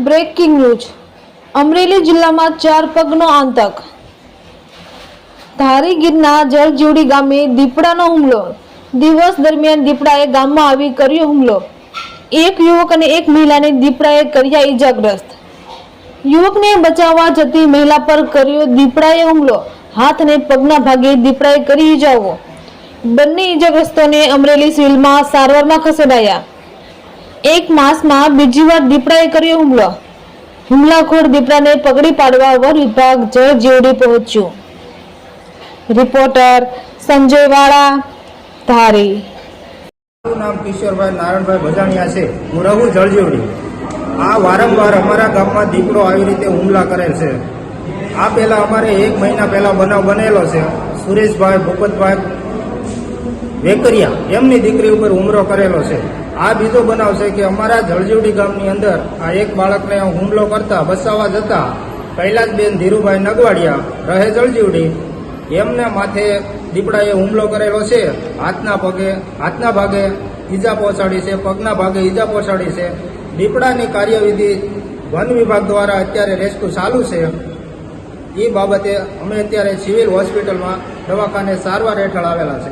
Breaking news. Amreli જિલ્લામાં ચાર પગનો આતંક. ધારી ગીરના જળજીવડી ગામે દીપડાનો હુમલો. દિવસ દરમિયાન દીપડાએ ગામમાં આવી કર્યો હુમલો. એક યુવક અને એક મહિલાને દીપડાએ કર્યા ઈજાગ્રસ્ત. યુવકને બચાવવા જતી મહિલા પર કર્યો દીપડાએ હુમલો. હાથ અને પગના ભાગે દીપડાએ કરી ઈજાઓ. બંને ઈજાગ્રસ્તોને અમરેલી સિવિલમાં સારવારમાં ખસેડાયા. એક માસમાં બીજી વાર દીપડાએ કર્યો હુમલો. હુમલાખોર દીપડાને પકડી પાડવા વન વિભાગ જળ જીવડી પહોંચ્યું. રિપોર્ટર સંજય વાળા ધારી. મારું નામ કિશોરભાઈ નારાયણભાઈ ભજાણિયા છે. હું રહું જળજીવડી. આ વારંવાર અમારા ગામમાં દીપડો આવી રીતે હુમલા કરેલ છે. આ પહેલા અમારે એક મહિના પહેલા બનાવ બનેલો છે. સુરેશભાઈ, ભૂપતભાઈ વેકરિયા, એમની દીકરી ઉપર હુમલો કરેલો છે. આ બીજો બનાવ છે કે અમારા જળજીવડી ગામની અંદર આ એક બાળકને હુમલો કરતા બસાવવા જતા કૈલાસબેન ધીરુભાઈ નગવાડિયા રહે જળજીવડી. એમને માથે દીપડાએ હુમલો કરેલો છે. હાથના પગે, હાથના ભાગે ઈજા પહોંચાડી છે, પગના ભાગે ઈજા પહોંચાડી છે. દીપડાની કાર્યવિધિ વન વિભાગ દ્વારા અત્યારે રેસ્ક્યુ ચાલુ છે. એ બાબતે અમે અત્યારે સિવિલ હોસ્પિટલમાં દવાખાને સારવાર હેઠળ આવેલા છે